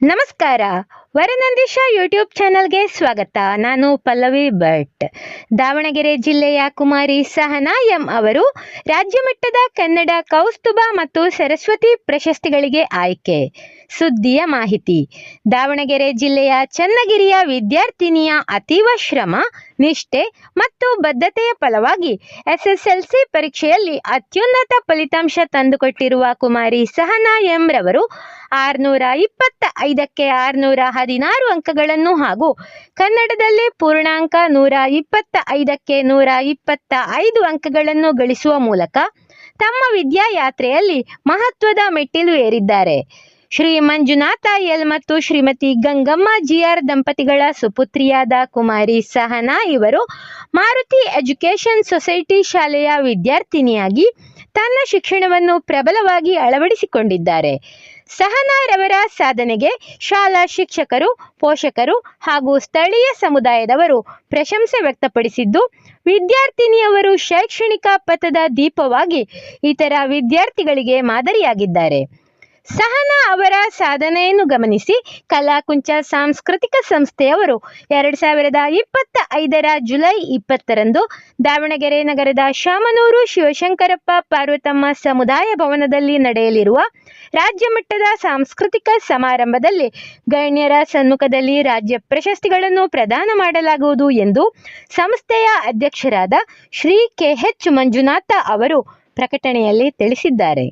ನಮಸ್ಕಾರ. ವರನಂದೀಶ ಯೂಟ್ಯೂಬ್ ಚಾನಲ್ಗೆ ಸ್ವಾಗತ. ನಾನು ಪಲ್ಲವಿ ಭಟ್. ದಾವಣಗೆರೆ ಜಿಲ್ಲೆಯ ಕುಮಾರಿ ಸಹನಾ ಎಂ ಅವರು ರಾಜ್ಯ ಮಟ್ಟದ ಕನ್ನಡ ಕೌಸ್ತುಭ ಮತ್ತು ಸರಸ್ವತಿ ಪ್ರಶಸ್ತಿಗಳಿಗೆ ಆಯ್ಕೆ. ಸುದ್ದಿಯ ಮಾಹಿತಿ. ದಾವಣಗೆರೆ ಜಿಲ್ಲೆಯ ಚನ್ನಗಿರಿಯ ವಿದ್ಯಾರ್ಥಿನಿಯ ಅತೀವ ಶ್ರಮ, ನಿಷ್ಠೆ ಮತ್ತು ಬದ್ಧತೆಯ ಫಲವಾಗಿ ಎಸ್ಎಸ್ಎಲ್ಸಿ ಪರೀಕ್ಷೆಯಲ್ಲಿ ಅತ್ಯುನ್ನತ ಫಲಿತಾಂಶ ತಂದುಕೊಟ್ಟಿರುವ ಕುಮಾರಿ ಸಹನಾ ಎಂ ರವರು ಆರುನೂರ ಇಪ್ಪತ್ತ ಐದಕ್ಕೆ ಆರುನೂರ ಹದಿನಾರು ಅಂಕಗಳನ್ನು ಹಾಗೂ ಕನ್ನಡದಲ್ಲಿ ಪೂರ್ಣಾಂಕ ನೂರ ಇಪ್ಪತ್ತ ಐದಕ್ಕೆ ನೂರ ಇಪ್ಪತ್ತ ಐದು ಅಂಕಗಳನ್ನು ಗಳಿಸುವ ಮೂಲಕ ತಮ್ಮ ವಿದ್ಯಾಯಾತ್ರೆಯಲ್ಲಿ ಮಹತ್ವದ ಮೆಟ್ಟಿಲು ಏರಿದ್ದಾರೆ. ಶ್ರೀ ಮಂಜುನಾಥ ಎಲ್ ಮತ್ತು ಶ್ರೀಮತಿ ಗಂಗಮ್ಮ ಜಿಆರ್ ದಂಪತಿಗಳ ಸುಪುತ್ರಿಯಾದ ಕುಮಾರಿ ಸಹನಾ ಇವರು ಮಾರುತಿ ಎಜುಕೇಷನ್ ಸೊಸೈಟಿ ಶಾಲೆಯ ವಿದ್ಯಾರ್ಥಿನಿಯಾಗಿ ತನ್ನ ಶಿಕ್ಷಣವನ್ನು ಪ್ರಬಲವಾಗಿ ಅಳವಡಿಸಿಕೊಂಡಿದ್ದಾರೆ. ಸಹನಾರವರ ಸಾಧನೆಗೆ ಶಾಲಾ ಶಿಕ್ಷಕರು, ಪೋಷಕರು ಹಾಗೂ ಸ್ಥಳೀಯ ಸಮುದಾಯದವರು ಪ್ರಶಂಸೆ ವ್ಯಕ್ತಪಡಿಸಿದ್ದು, ವಿದ್ಯಾರ್ಥಿನಿಯವರು ಶೈಕ್ಷಣಿಕ ಪಥದ ದೀಪವಾಗಿ ಇತರ ವಿದ್ಯಾರ್ಥಿಗಳಿಗೆ ಮಾದರಿಯಾಗಿದ್ದಾರೆ. ಸಹನಾ ಅವರ ಸಾಧನೆಯನ್ನು ಗಮನಿಸಿ ಕಲಾಕುಂಚ ಸಾಂಸ್ಕೃತಿಕ ಸಂಸ್ಥೆಯವರು ಎರಡು ಸಾವಿರದ ಇಪ್ಪತ್ತ ಐದರ ಜುಲೈ ಇಪ್ಪತ್ತರಂದು ದಾವಣಗೆರೆ ನಗರದ ಶಾಮನೂರು ಶಿವಶಂಕರಪ್ಪ ಪಾರ್ವತಮ್ಮ ಸಮುದಾಯ ಭವನದಲ್ಲಿ ನಡೆಯಲಿರುವ ರಾಜ್ಯ ಮಟ್ಟದ ಸಾಂಸ್ಕೃತಿಕ ಸಮಾರಂಭದಲ್ಲಿ ಗಣ್ಯರ ಸನ್ಮುಖದಲ್ಲಿ ರಾಜ್ಯ ಪ್ರಶಸ್ತಿಗಳನ್ನು ಪ್ರದಾನ ಮಾಡಲಾಗುವುದು ಎಂದು ಸಂಸ್ಥೆಯ ಅಧ್ಯಕ್ಷರಾದ ಶ್ರೀ ಕೆ ಎಚ್ ಮಂಜುನಾಥ ಅವರು ಪ್ರಕಟಣೆಯಲ್ಲಿ ತಿಳಿಸಿದ್ದಾರೆ.